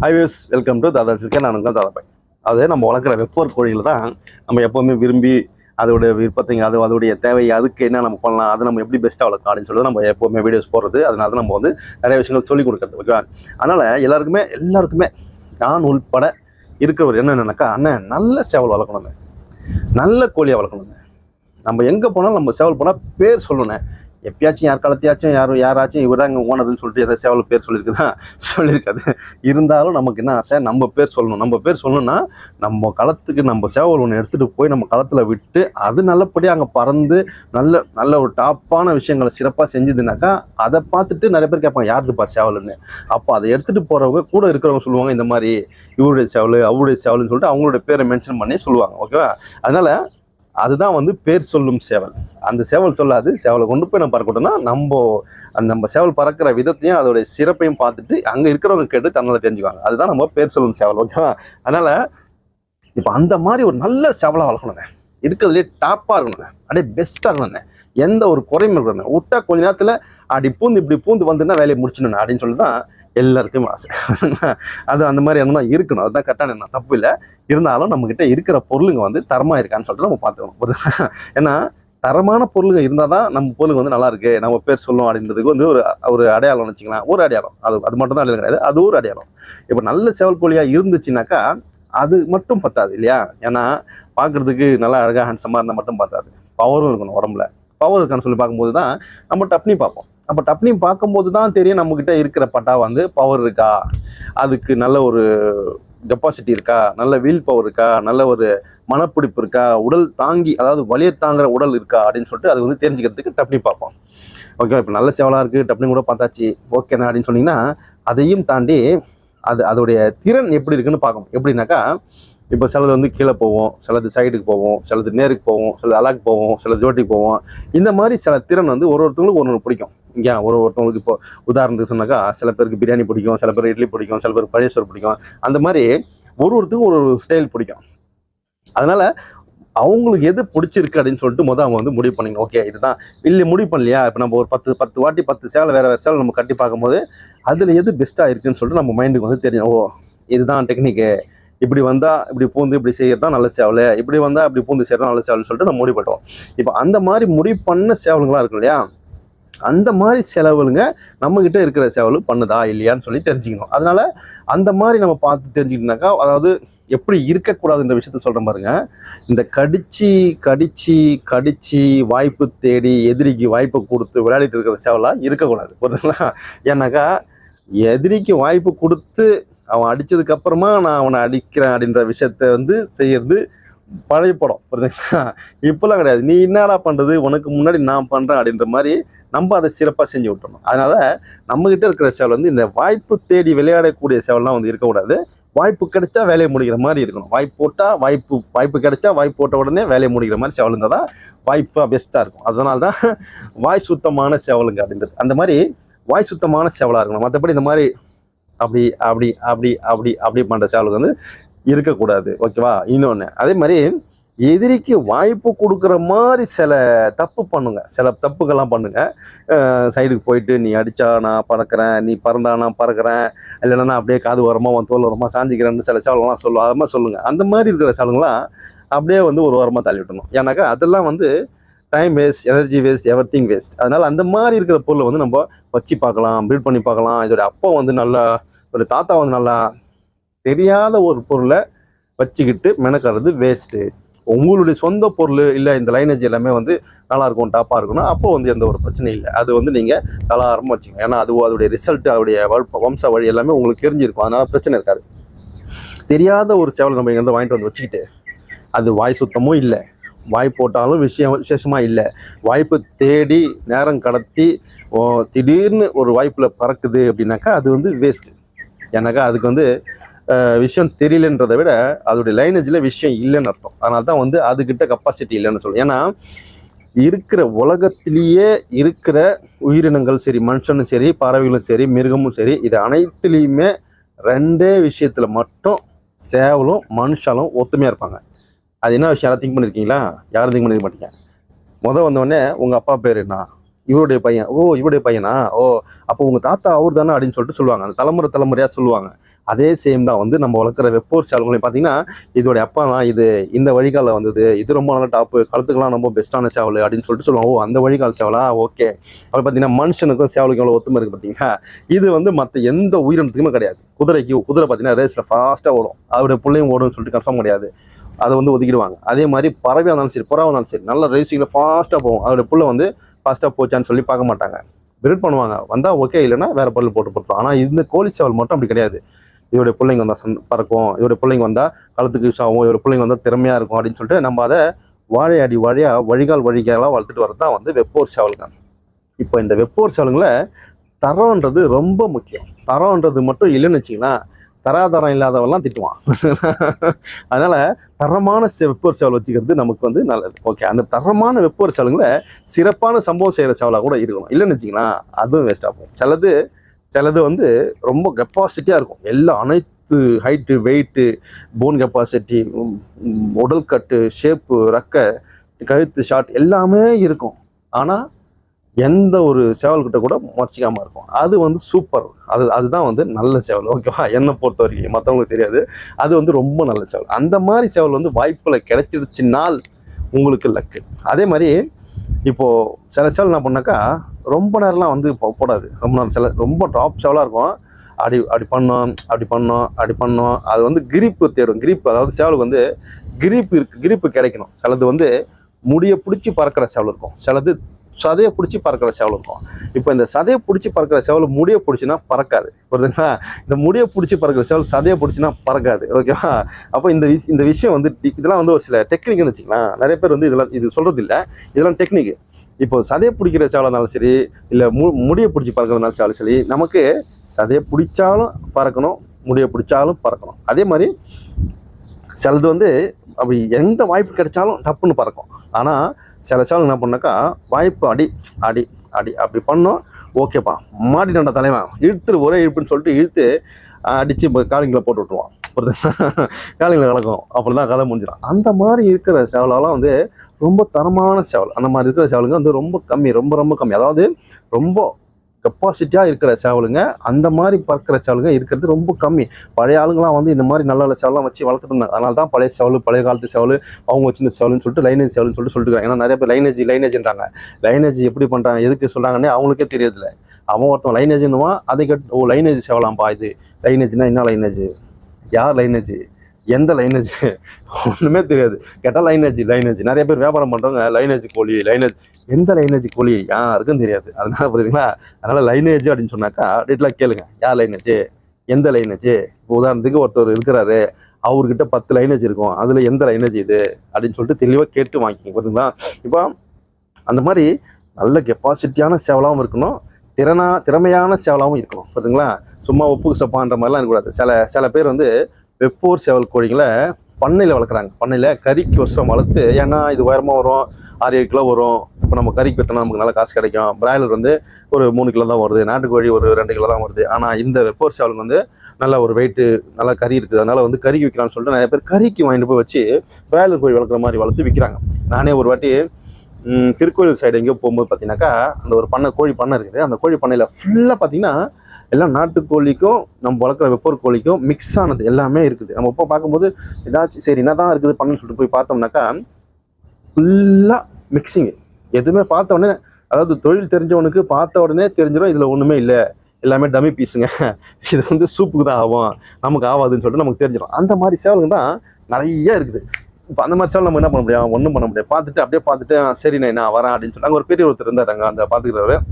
Highways welcome to Dada chicken நான் தான் தாதாபாய் அது நம்ம வளர்க்குற வெப்போர் கோழியில் தான் நம்ம எப்போவுமே விரும்பி அதோடைய விருப்பத்தைங்க அது அதோடைய தேவை அதுக்கு என்ன நம்ம பண்ணலாம் அது நம்ம எப்படி பெஸ்ட்டாக வளர்க்கலாம் அப்படின்னு சொல்லிட்டு நம்ம எப்போவுமே வீடியோஸ் போடுறது. அதனால நம்ம வந்து நிறைய விஷயங்கள் சொல்லிக் கொடுக்குறது ஓகேவா அதனால் எல்லாருக்குமே எல்லாருக்குமே நான் உள்பட இருக்கிறவர் என்னென்னக்கா அண்ணன் நல்ல சேவல் வளர்க்கணுங்க நல்ல கோழியை வளர்க்கணுங்க நம்ம எங்கே போனாலும் நம்ம சேவல் போனால் பேர் சொல்லணும். எப்பயாச்சும் யார் காலத்தையாச்சும் யாரும் யாராச்சும் இவர் தான் இங்கே ஓனதுன்னு சொல்லிட்டு எதாவது சேவல் பேர் சொல்லியிருக்குதா? சொல்லியிருக்காது. இருந்தாலும் நமக்கு என்ன ஆசை? நம்ம பேர் சொல்லணும். நம்ம பேர் சொல்லணும்னா நம்ம களத்துக்கு நம்ம சேவல் ஒன்று எடுத்துகிட்டு போய் நம்ம களத்தில் விட்டு அது நல்லபடியாக அங்கே பறந்து நல்ல நல்ல ஒரு டாப்பான விஷயங்களை சிறப்பாக செஞ்சதுனாக்கா அதை பார்த்துட்டு நிறைய பேர் கேட்பாங்க யாருதுப்பா சேவல்னு? அப்போ அதை எடுத்துகிட்டு போகிறவங்க கூட இருக்கிறவங்க சொல்லுவாங்க இந்த மாதிரி இவருடைய சேவல் அவருடைய சேவல்னு சொல்லிட்டு அவங்களுடைய பேரை மென்ஷன் பண்ணி சொல்லுவாங்க. ஓகேவா? அதனால் அதுதான் வந்து பேர் சொல்லும் சேவல். அந்த சேவல் சொல்லாது சேவலை கொண்டு போய் நம்ம பறக்கட்டோம்னா நம்ம அந்த நம்ம சேவல் பறக்கிற விதத்தையும் அதோடைய சிறப்பையும் பார்த்துட்டு அங்கே இருக்கிறவங்க கேட்டு தன்னால் தெரிஞ்சுக்குவாங்க. அதுதான் நம்ம பேர் சொல்லும் சேவல் ஓகேவா அதனால் இப்போ அந்த மாதிரி ஒரு நல்ல சேவலாக வளர்க்கணுங்க. இருக்கிறதுலே டாப்பாக இருக்கணுங்க. அப்படியே பெஸ்ட்டாக இருக்கணுங்க. எந்த ஒரு குறையும் இருக்கணுங்க. விட்டா கொஞ்ச நேரத்தில் அப்படி பூந்து இப்படி பூந்து வந்துன்னா வேலையை முடிச்சிடணும் அப்படின்னு சொல்லி தான் எல்லாருக்குமே ஆசை. அது அந்த மாதிரி எண்ணம் தான் இருக்கணும். அதுதான் கரெக்டான எண்ணம். தப்பு இல்லை. இருந்தாலும் நம்மக்கிட்ட இருக்கிற பொருளுங்க வந்து தரமாக இருக்கான்னு சொல்லிட்டு நம்ம பார்த்துக்கணும். ஏன்னா தரமான பொருளுங்க இருந்தால் தான் நம்ம பொருளுங்க வந்து நல்லா இருக்கு. நம்ம பேர் சொல்லும் அப்படின்றதுக்கு வந்து ஒரு ஒரு அடையாளம் வச்சுக்கலாம். ஒரு அடையாளம். அது அது மட்டும் தான் அடையாளம் கிடையாது. அது ஒரு அடையாளம். இப்போ நல்ல சேவல் கோழியாக இருந்துச்சுனாக்கா அது மட்டும் பத்தாது இல்லையா? ஏன்னா பார்க்குறதுக்கு நல்லா அழகாக ஹேண்ட்ஸமாக இருந்தால் மட்டும் பத்தாது. பவரும் இருக்கணும் உடம்புல. பவர் இருக்கான்னு சொல்லி பார்க்கும்போது தான் நம்ம டப்னி பார்ப்போம். அப்போ டப்னிங் பார்க்கும்போது தான் தெரியும் நம்மக்கிட்ட இருக்கிற பட்டா வந்து பவர் இருக்கா? அதுக்கு நல்ல ஒரு கெப்பாசிட்டி இருக்கா? நல்ல வீல் பவர் இருக்கா? நல்ல ஒரு மனப்பிடிப்பு இருக்கா? உடல் தாங்கி அதாவது வலியை தாங்குற உடல் இருக்கா? அப்படின்னு சொல்லிட்டு அது வந்து தெரிஞ்சுக்கிறதுக்கு டப்னி பார்ப்போம். ஓகேவா இப்போ நல்ல சேவலாக இருக்குது டப்னி கூட பார்த்தாச்சு. ஓகேண்ணா அப்படின்னு சொன்னீங்கன்னா அதையும் தாண்டி அது அதோடைய திறன் எப்படி இருக்குன்னு பார்க்கணும். எப்படின்னாக்கா இப்போ சிலது வந்து கீழே போவோம் சிலது சைடுக்கு போவோம் சிலது நேருக்கு போவோம் சிலது அலாக்கு போவோம் சிலது ஜோட்டிக்கு போவோம். இந்த மாதிரி சில திறன் வந்து ஒரு ஒருத்தவங்களுக்கு ஒன்று பிடிக்கும். இங்கே ஒரு ஒருத்தவங்களுக்கு இப்போ உதாரணத்துக்கு சொன்னாக்கா சில பேருக்கு பிரியாணி பிடிக்கும் சில பேர் இட்லி பிடிக்கும் சில பேருக்கு பழையசோறு பிடிக்கும். அந்த மாதிரி ஒரு ஒருத்தருக்கும் ஒரு ஒரு ஸ்டைல் பிடிக்கும். அதனால் அவங்களுக்கு எது பிடிச்சிருக்கு அப்படின்னு சொல்லிட்டு முதல் அவங்க வந்து முடிவு பண்ணிக்கணும். ஓகே இதுதான். இல்லை முடிவு பண்ணலையா? இப்போ நம்ம ஒரு பத்து பத்து வாட்டி பத்து சேலை வேறு வேறு சேலை நம்ம கட்டி பார்க்கும்போது அதில் எது பெஸ்ட்டாக இருக்குன்னு சொல்லிட்டு நம்ம மைண்டுக்கு வந்து தெரியும். ஓ இதுதான் டெக்னிக்கு இப்படி வந்தால் இப்படி பூந்து இப்படி செய்கிறது தான் நல்ல சேவல். இப்படி வந்தால் இப்படி பூந்து செய்யறது நல்ல சேவல்னு சொல்லிட்டு நம்ம முடிவு பண்ணுவோம் இப்போ அந்த மாதிரி முடிவு பண்ண சேவலுங்களாம் இருக்கு இல்லையா? அந்த மாதிரி செலவுங்க நம்மக்கிட்ட இருக்கிற செலவு பண்ணுதா இல்லையான்னு சொல்லி தெரிஞ்சுக்கணும். அதனால அந்த மாதிரி நம்ம பார்த்து தெரிஞ்சுக்கிட்டோம்னாக்கா அதாவது எப்படி இருக்கக்கூடாதுன்ற விஷயத்த சொல்கிறேன் பாருங்க. இந்த கடிச்சு கடிச்சு கடிச்சு வாய்ப்பு தேடி எதிரிக்கு வாய்ப்பு கொடுத்து விளையாடிட்டு இருக்கிற சேவலாம் இருக்கக்கூடாது. புரியுதுங்களா? ஏன்னாக்கா எதிரிக்கு வாய்ப்பு கொடுத்து அவன் அடித்ததுக்கப்புறமா நான் அவனை அடிக்கிறேன் அப்படின்ற விஷயத்த வந்து செய்யறது பழைய படம். புரியுதுங்களா? இப்போலாம் கிடையாது. நீ என்னடா பண்ணுறது உனக்கு முன்னாடி நான் பண்ணுறேன் அப்படின்ற மாதிரி நம்ம அதை சிறப்பாக செஞ்சு விட்டணும் அதனால் நம்மகிட்ட இருக்கிற சேவல் வந்து இந்த வாய்ப்பு தேடி விளையாடக்கூடிய சேவல்லாம் வந்து இருக்கக்கூடாது. வாய்ப்பு கிடைச்சா வேலையை முடிக்கிற மாதிரி இருக்கணும். வாய்ப்பு போட்டால் வாய்ப்பு வாய்ப்பு கிடைச்சா வாய்ப்பு போட்ட உடனே வேலையை முடிக்கிற மாதிரி சேவல் இருந்தால் தான் வாய்ப்பாக பெஸ்ட்டாக இருக்கும். அதனால தான் வாய் சுத்தமான சேவலுங்க அப்படின்றது. அந்த மாதிரி வாய் சுத்தமான சேவலாக இருக்கணும். மற்றபடி இந்த மாதிரி அப்படி அப்படி அப்படி அப்படி அப்படி பண்ணுற சேவலுக்கு வந்து இருக்கக்கூடாது. ஓகேவா? இன்னொன்று அதே மாதிரி எதிரிக்கு வாய்ப்பு கொடுக்குற மாதிரி சில தப்பு பண்ணுங்க. சில தப்புக்கெல்லாம் பண்ணுங்க. சைடுக்கு போயிட்டு நீ அடித்தா நான் பறக்கிறேன். நீ பறந்தா நான் பறக்கிறேன். இல்லைன்னா நான் அப்படியே காது வரமா உன் தோல் வரமா சாஞ்சிக்கிறேன்னு சில சேவலெல்லாம் சொல்லுவோம் அது மாதிரி சொல்லுங்கள் அந்த மாதிரி இருக்கிற சேவலுங்களாம் அப்படியே வந்து ஒரு வாரமாக தள்ளி விட்டணும் ஏன்னாக்கா அதெல்லாம் வந்து time waste energy waste everything waste அதனால் அந்த மாதிரி இருக்கிற பொருளை வந்து நம்ம வச்சு பார்க்கலாம் பில்ட் பண்ணி பார்க்கலாம். இதோட அப்பா வந்து நல்லா ஒரு தாத்தா வந்து நல்லா தெரியாத ஒரு பொருளை வச்சுக்கிட்டு மெனக்கிறது வேஸ்ட்டு உங்களுடைய சொந்த பொருள் இல்லை இந்த லைனேஜ் எல்லாமே வந்து நல்லாயிருக்கும் டாப்பாக இருக்கணும் அப்போ வந்து எந்த ஒரு பிரச்சனையும் இல்லை. அது வந்து நீங்கள் தலாரமாக வச்சுக்கோங்க. ஏன்னா அது அதோடைய ரிசல்ட் அதோடைய வம்ச வழி எல்லாமே உங்களுக்கு தெரிஞ்சிருக்கும். அதனால் பிரச்சனை இருக்காது. தெரியாத ஒரு சேவல் நம்ம இங்கேருந்து வாங்கிட்டு வந்து வச்சுக்கிட்டு அது வாய் சுத்தமும் இல்லை வாய் போட்டாலும் விஷயம் விசேஷமாக இல்லை வாய்ப்பு தேடி நேரம் கடத்தி ஓ, திடீர்னு ஒரு வாய்ப்பில் பறக்குது அப்படின்னாக்கா அது வந்து வேஸ்ட்டு ஏன்னாக்கா அதுக்கு வந்து விஷயம் தெரியலன்றதை விட அதோடைய லைனேஜில் விஷயம் இல்லைன்னு அர்த்தம். அதனால தான் வந்து அதுக்கிட்ட கெப்பாசிட்டி இல்லைன்னு சொல்லுவோம் ஏன்னா இருக்கிற உலகத்திலேயே இருக்கிற உயிரினங்கள் சரி மனுஷனும் சரி பறவைகளும் சரி மிருகமும் சரி இது அனைத்துலேயுமே ரெண்டே விஷயத்தில் மட்டும் சேவலும் மனுஷாலும் ஒத்துமையாக இருப்பாங்க. அது என்ன விஷயம்? யாரும் திங்க் பண்ணியிருக்கீங்களா யாரும் திங்க் பண்ணிருக்க மாட்டீங்க. முதல் வந்தோடனே உங்கள் அப்பா பேர் என்ன? இவருடைய பையன். ஓ இவருடைய பையனா? ஓ அப்போ உங்கள் தாத்தா அவர் தானே அப்படின்னு சொல்லிட்டு சொல்லுவாங்க. அந்த தலைமுறை தலைமுறையாக சொல்லுவாங்க. அதே சேம் தான் வந்து நம்ம வளர்க்குற வெப்போர் சேவல்களையும் பார்த்தீங்கன்னா இதோட அப்பா தான் இது இந்த வழிகாலில் வந்தது இது ரொம்ப நல்ல டாப்பு கழுத்துக்கெல்லாம் ரொம்ப பெஸ்ட்டான சேவல் அப்படின்னு சொல்லிட்டு சொல்லுவோம் ஓ அந்த வழிகால் சேவலா? ஓகே. அப்புறம் பார்த்தீங்கன்னா மனுஷனுக்கும் சேவலுக்கும் எவ்வளோ ஒத்துமை இருக்குது பார்த்தீங்கன்னா இது வந்து மற்ற எந்த உயிரினத்துக்குமே கிடையாது. குதிரைக்கு குதிரை பார்த்தீங்கன்னா ரேஸில் ஃபாஸ்ட்டாக ஓடும். அதோட பிள்ளையும் ஓடும்னு சொல்லிட்டு கன்ஃபார்ம் கிடையாது. அதை வந்து ஒதுக்கிடுவாங்க. அதே மாதிரி பறவையாக இருந்தாலும் சரி புறாவாக இருந்தாலும் சரி நல்ல ரேசிங்கில் ஃபாஸ்ட்டாக போகும். அதோட புள்ள வந்து ஃபாஸ்ட்டாக போச்சான்னு சொல்லி பார்க்க மாட்டாங்க. பிரிட் பண்ணுவாங்க. வந்தால் ஓகே இல்லைன்னா வேறு பொருள் போட்டு போட்டுரும் ஆனால் இந்த கோழி சேவல் மட்டும் அப்படி கிடையாது. இதோடைய பிள்ளைங்க வந்தால் சன் பறக்கும். இதோடைய பிள்ளைங்க வந்தால் களத்துக்கு யூஸ் ஆகும். இதோட பிள்ளைங்க வந்தால் திறமையாக இருக்கும் அப்படின்னு சொல்லிட்டு நம்ம அதை வாழையடி வாழையாக வழிகால் வழிகாலாக வளர்த்துட்டு வரது தான் வந்து வெப்போர் சேவலுங்க இப்போ இந்த வெப்போர் சேவலுங்களை தரம்ன்றது ரொம்ப முக்கியம். தரம்ன்றது மட்டும் இல்லைன்னு வச்சிங்கன்னா தராதரம் இல்லாதவெல்லாம் திட்டுவான். அதனால் தரமான செ- வெப்போர் சேவல் வச்சுக்கிறது நமக்கு வந்து நல்லது. ஓகே அந்த தரமான வெப்போர் சேவலுங்களை சிறப்பான சம்பவம் செய்கிற சேவலாக கூட இருக்கணும். இல்லைன்னு வச்சிங்கன்னா அதுவும் வேஸ்ட்டாக போகும். சிலது சிலது வந்து ரொம்ப கெப்பாசிட்டியாக இருக்கும். எல்லா அனைத்து ஹைட்டு வெயிட்டு போன் கெப்பாசிட்டி உடல் கட்டு ஷேப்பு ரக்க கழுத்து ஷாட் எல்லாமே இருக்கும். ஆனால் எந்த ஒரு சேவல்கிட்ட கூட முறைச்சிக்காமல் இருக்கும். அது வந்து சூப்பர் அது அதுதான் வந்து நல்ல சேவல். ஓகேவா என்னை பொறுத்த வரைக்கும் மற்றவங்களுக்கு தெரியாது. அது வந்து ரொம்ப நல்ல சேவல். அந்த மாதிரி சேவல் வந்து வாய்ப்பில் கிடைச்சிடுச்சுனால் உங்களுக்கு லக்கு அதே மாதிரி இப்போது சில சேவல் என்ன பண்ணாக்கா ரொம்ப நேரம்லாம் வந்து போடாது. ரொம்ப நேரம் சில ரொம்ப டாப் சேவலாக இருக்கும். அப்படி அப்படி பண்ணோம் அப்படி பண்ணோம் அப்படி பண்ணோம். அது வந்து கிரிப்பு தேடும். கிரிப்பு அதாவது சேவலுக்கு வந்து கிரிப்பு இருக்குது கிரிப்பு கிடைக்கணும். சிலது வந்து முடியை பிடிச்சி பறக்கிற சேவல் இருக்கும். சிலது சதையை பிடிச்சி பறக்கிற சேவல் இருக்கும். இப்போ இந்த சதையை பிடிச்சி பறக்கிற சேவல் முடியை பிடிச்சின்னா பறக்காது. புரியுதுங்களா? இந்த முடியை பிடிச்சி பறக்கிற சேவல் சதையை பிடிச்சின்னா பறக்காது. ஓகேவா? அப்போ இந்த விஷ் இந்த விஷயம் வந்து இதெல்லாம் வந்து ஒரு சில டெக்னிக்னு வச்சுக்கலாம். நிறைய பேர் வந்து இதெல்லாம் இது சொல்கிறது இல்லை இதெல்லாம் டெக்னிக் இப்போ சதையை பிடிக்கிற சேவலாக இருந்தாலும் சரி இல்லை மு முடியை பிடிச்சி பறக்கிறதுனாலும் சரி நமக்கு சதையை பிடிச்சாலும் பறக்கணும் முடியை பிடிச்சாலும் பறக்கணும். அதே மாதிரி சிலது வந்து அப்படி எந்த வாய்ப்பு கிடைச்சாலும் டப்புன்னு பறக்கும். ஆனால் சில சேவல் என்ன பண்ணாக்கா வாய்ப்பு அடி அடி அடி அப்படி பண்ணோம் ஓகேப்பா மாடி மாட்டினோட தலைவன். இழுத்துரு ஒரே இழுப்புன்னு சொல்லிட்டு இழுத்து அடித்து காலிங்களை போட்டு விட்ருவான் காலிங்களை கலக்கும் அப்படி தான் கதை முடிஞ்சிடும். அந்த மாதிரி இருக்கிற சேவலெல்லாம் வந்து ரொம்ப தரமான சேவல். அந்த மாதிரி இருக்கிற சேவலுங்க வந்து ரொம்ப கம்மி ரொம்ப ரொம்ப கம்மி. அதாவது ரொம்ப கெப்பாசிட்டியாக இருக்கிற சேவலுங்க அந்த மாதிரி பறக்கிற சேவலுங்க இருக்கிறது ரொம்ப கம்மி. பழைய ஆளுங்களாம் வந்து இந்த மாதிரி நல்ல நல்ல சேவலாம் வச்சு வளர்த்துட்டு இருந்தாங்க. அதனால தான் பழைய சேவல் பழைய காலத்து சேவல் அவங்க வச்சிருந்த சேவல்னு சொல்லிட்டு லைனேஜ் சேவல்னு சொல்லிட்டு சொல்லிட்டு ஏன்னா நிறைய பேர் லைனேஜ் லைனேஜ்ன்றாங்க. லைனேஜ் எப்படி பண்ணுறாங்க எதுக்கு சொல்கிறாங்கன்னு அவங்களுக்கே தெரியறதில்ல. அவன் ஒருத்தன் லைனேஜ்னுவான் அதை கேட்டு ஓ லைனேஜ் சேவலாம்ப்பா இது. லைனேஜ்னா என்ன லைனேஜ்? யார் லைனேஜ்? எந்த லைனேஜ்? ஒன்றுமே தெரியாது. கேட்டால் லைனேஜ் லைனேஜ். நிறைய பேர் வியாபாரம் பண்ணுறவங்க லைனேஜ் கோழி லைனேஜ் எந்த லைனேஜ் கோழி யாருக்கும் தெரியாது. அதனால புரியுதுங்களா? அதனால லைனேஜ் அப்படின்னு சொன்னாக்கா டீட்டெயிலாக கேளுங்க. யார் லைனேஜ் எந்த லைனேஜ் இப்போ உதாரணத்துக்கு ஒருத்தர் இருக்கிறாரு. அவர்கிட்ட பத்து லைனேஜ் இருக்கும். அதில் எந்த லைனேஜ் இது? அப்படின்னு சொல்லிட்டு தெளிவாக கேட்டு வாங்கிக்கோங்க. புரியுதுங்களா? இப்போ அந்த மாதிரி நல்ல கெப்பாசிட்டியான சேவலாகவும் இருக்கணும். திறனா திறமையான சேவலாகவும் இருக்கணும். புரியுதுங்களா? சும்மா ஒப்புக்கு சப்பான்ற மாதிரிலாம் இருக்கக்கூடாது. சில சில பேர் வந்து வெப்பூர் சேவல் கோழிங்களை பண்ணையில் வளர்க்குறாங்க. பண்ணையில் கறிக்கு வசரம் வளர்த்து ஏன்னா இது உயரமாக வரும் ஆறு ஏழு கிலோ வரும். இப்போ நம்ம கறிக்கு விற்றோம்னா நமக்கு நல்லா காசு கிடைக்கும். பிராய்லர் வந்து ஒரு மூணு கிலோ தான் வருது. நாட்டுக்கோழி ஒரு ரெண்டு கிலோ தான் வருது. ஆனால் இந்த வெப்பூர் சேவலுக்கு வந்து நல்ல ஒரு வெயிட்டு நல்லா கறி இருக்குது. அதனால் வந்து கறிக்கு விற்கலாம்னு சொல்லிட்டு நிறைய பேர் கறிக்கு வாங்கிட்டு போய் வச்சு பிராய்லர் கோழி வளர்க்குற மாதிரி வளர்த்து விற்கிறாங்க நானே ஒரு வாட்டி திருக்கோயில் சைடு எங்கேயோ போகும்போது பார்த்தீங்கன்னாக்கா அந்த ஒரு பண்ணை கோழி பண்ணை இருக்குது. அந்த கோழி பண்ணையில் ஃபுல்லாக பார்த்தீங்கன்னா எல்லாம் நாட்டுக்கோழிக்கும் நம்ம வளர்க்குற வெப்போர் கோழிக்கும் மிக்ஸ் ஆனது எல்லாமே இருக்குது. நம்ம இப்போ பார்க்கும்போது ஏதாச்சும் சரி என்ன தான் இருக்குது பண்ணுன்னு சொல்லிட்டு போய் பார்த்தோம்னாக்கா ஃபுல்லாக மிக்சிங்கு எதுவுமே பார்த்த உடனே அதாவது தொழில் தெரிஞ்சவனுக்கு பார்த்த உடனே தெரிஞ்சிடும் இதில் ஒன்றுமே இல்லை. எல்லாமே டம்மி பீஸுங்க இது வந்து சூப்புக்கு தான் ஆகும். நமக்கு ஆகாதுன்னு சொல்லிட்டு நமக்கு தெரிஞ்சிடும் அந்த மாதிரி சேவலுங்க தான் நிறைய இருக்குது. இப்போ அந்த மாதிரி சேவல் நம்ம என்ன பண்ண முடியும்? ஒன்றும் பண்ண முடியாது. பார்த்துட்டு அப்படியே பார்த்துட்டு "ஆ, சரி நான் வரேன்? அப்படின்னு சொல்லிட்டு அங்கே ஒரு பெரிய ஒருத்தர் இருந்தாருங்க அந்த பார்த்துக்கிறவர்.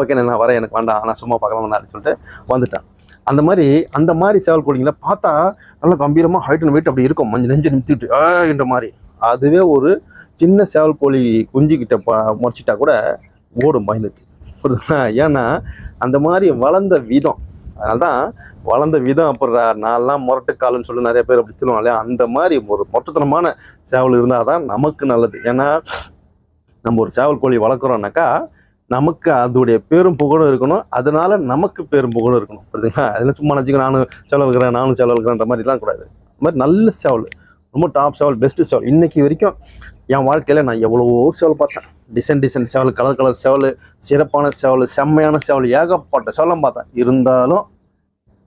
ஓகே நான் வரேன் எனக்கு வேண்டாம் நான் சும்மா பார்க்கலாம் அப்படின்னு சொல்லிட்டு வந்துட்டேன். அந்த மாதிரி அந்த மாதிரி சேவல் கோழிங்களை பார்த்தா நல்லா கம்பீரமாக ஹைட் அண்ட் வெயிட் அப்படி இருக்கும். மஞ்சள் நெஞ்சு நிமித்திட்டு என்ற மாதிரி. அதுவே ஒரு சின்ன சேவல் கோழி குஞ்சுக்கிட்ட பா முறைச்சிட்டா கூட ஓடும் பயந்துட்டு. புரியுதுங்களா? ஏன்னா அந்த மாதிரி வளர்ந்த விதம் அதனால தான் வளர்ந்த விதம் அப்புறம் நான்லாம் முரட்டுக்காலுன்னு சொல்லி நிறைய பேர் அப்படி சொல்லுவாங்க இல்லையா? அந்த மாதிரி ஒரு மொட்டத்தனமான சேவல் இருந்தால் தான் நமக்கு நல்லது. ஏன்னா நம்ம ஒரு சேவல் கோழி வளர்க்குறோம்னாக்கா நமக்கு அதோடைய பேரும் புகழும் இருக்கணும். அதனால நமக்கு பேரும் புகழும் இருக்கணும். புரியுதுங்களா? அதில் சும்மா நினச்சிக்க நானும் செலவுக்கிறேன் இருக்கிறேன் நானும் செலவுக்கிறேன்ற மாதிரிலாம் கூடாது. அது மாதிரி நல்ல சேவல் ரொம்ப டாப் சேவல் பெஸ்ட்டு சேவல் இன்னைக்கு வரைக்கும் என் வாழ்க்கையில் நான் எவ்வளவோ சேவல் பார்த்தேன். டிசைன் டிசைன் சேவல் கலர் கலர் சேவல் சிறப்பான சேவல் செம்மையான சேவல் ஏகப்பட்ட சேவலாம் பார்த்தேன். இருந்தாலும்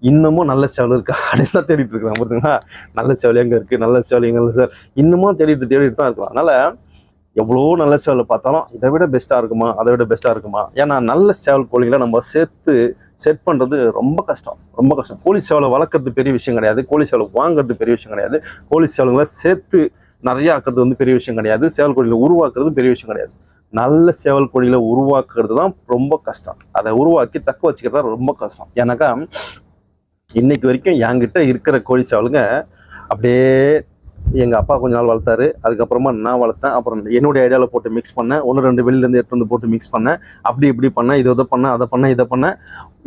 இன்னமும் நல்ல சேவல் இருக்கா? அப்படின்னு தேடிட்டு இருக்கிறான். புரியுதுங்களா? நல்ல சேவல் எங்கே இருக்குது நல்ல சேவல் எங்கே நல்ல சேவல் இன்னமும் தேடிட்டு தேடிட்டு தான் இருக்கலாம் அதனால் எவ்வளோ நல்ல சேவலை பார்த்தாலும் இதை விட பெஸ்ட்டாக இருக்குமா அதை விட பெஸ்ட்டாக இருக்குமா? ஏன்னா நல்ல சேவல் கோழிகளை நம்ம சேர்த்து செட் பண்ணுறது ரொம்ப கஷ்டம். ரொம்ப கஷ்டம். கோழி சேவலை வளர்க்குறது பெரிய விஷயம் கிடையாது. கோழி சேவலை வாங்குறது பெரிய விஷயம் கிடையாது. கோழி சேவலுங்களை சேர்த்து நிறையா ஆக்குறது வந்து பெரிய விஷயம் கிடையாது. சேவல் கோழிகளை உருவாக்குறது பெரிய விஷயம் கிடையாது. நல்ல சேவல் கோழிகளை உருவாக்குறது தான் ரொம்ப கஷ்டம். அதை உருவாக்கி தக்க வச்சுக்கிறது தான் ரொம்ப கஷ்டம். ஏன்னாக்கா இன்னைக்கு வரைக்கும் என்கிட்ட இருக்கிற கோழி சேவலுங்க அப்படியே எங்கள் அப்பா கொஞ்ச நாள் வளர்த்தாரு. அதுக்கப்புறமா நான் வளர்த்தேன். அப்புறம் என்னுடைய ஐடியாவில் போட்டு மிக்ஸ் பண்ணேன். ஒன்று ரெண்டு வெளியிலேருந்து எடுத்து வந்து போட்டு மிக்ஸ் பண்ணேன். அப்படி இப்படி பண்ணேன். இதை இதை பண்ணேன் அதை பண்ணேன் இதை பண்ணேன்.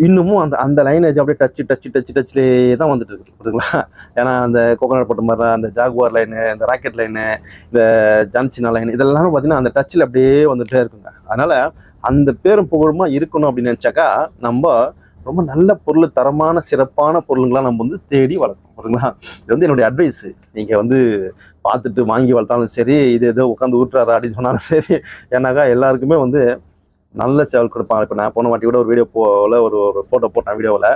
இன்னமும் அந்த அந்த லைனேஜ் அப்படியே டச்சு டச்சு டச்சு டச்சிலே தான் வந்துட்டு இருக்கு. புரியுதுங்களா? ஏன்னா அந்த கோகனட் போட்ட மாதிரி அந்த ஜாகுவார் லைனு இந்த ராக்கெட் லைனு இந்த ஜான்சினா லைன் இதெல்லாம் பார்த்தீங்கன்னா அந்த டச்சில் அப்படியே வந்துகிட்டே இருக்குங்க. அதனால் அந்த பேரும் புகழுமா இருக்கணும் அப்படின்னு நினச்சாக்கா நம்ம ரொம்ப நல்ல பொருள் தரமான சிறப்பான பொருளுங்களாம் நம்ம வந்து தேடி வளர்க்கணும். புரியுதுங்களா? இது வந்து என்னுடைய அட்வைஸு நீங்கள் வந்து பார்த்துட்டு வாங்கி வளர்த்தாலும் சரி இது ஏதோ உட்காந்து ஊட்டுறாரா அப்படின்னு சொன்னாலும் சரி ஏன்னாக்கா எல்லாருக்குமே வந்து நல்ல சேவல் கொடுப்பாங்க. இப்போ நான் போன வாட்டி கூட ஒரு வீடியோ போல ஒரு ஒரு ஃபோட்டோ போட்டேன் வீடியோவில்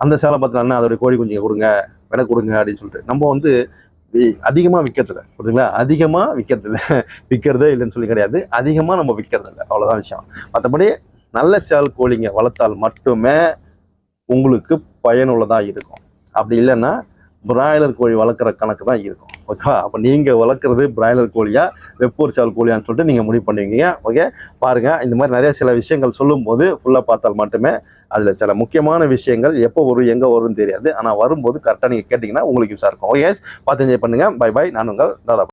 அந்த சேவலை பார்த்து நான் அதோடைய கோழி குஞ்சுங்க கொடுங்க விலை கொடுங்க அப்படின்னு சொல்லிட்டு. நம்ம வந்து அதிகமாக விற்கிறதில்ல புரியுதுங்களா? அதிகமாக விற்கிறதில்ல விற்கிறதே இல்லைன்னு சொல்லி கிடையாது. அதிகமாக நம்ம விற்கிறதில்ல அவ்வளோதான் விஷயம். மற்றபடி நல்ல சேவல் கோழிங்க வளர்த்தால் மட்டுமே உங்களுக்கு பயனுள்ளதாக இருக்கும். அப்படி இல்லைன்னா பிராய்லர் கோழி வளர்க்குற கணக்கு தான் இருக்கும். ஓகேவா? அப்போ நீங்கள் வளர்க்குறது பிராய்லர் கோழியா வெப்பூர் சேவல் கோழியான்னு சொல்லிட்டு நீங்கள் முடிவு பண்ணுவீங்க. ஓகே? பாருங்கள் இந்த மாதிரி நிறைய சில விஷயங்கள் சொல்லும்போது ஃபுல்லாக பார்த்தால் மட்டுமே அதில் சில முக்கியமான விஷயங்கள் எப்போ வரும் எங்கே வரும்னு தெரியாது. ஆனால் வரும்போது கரெக்டாக நீங்கள் கேட்டிங்கன்னா உங்களுக்கு யூஸாக இருக்கும். ஓகே பார்த்து என்ஜாய் பண்ணுங்கள் பை பை நான் உங்கள் தாதா.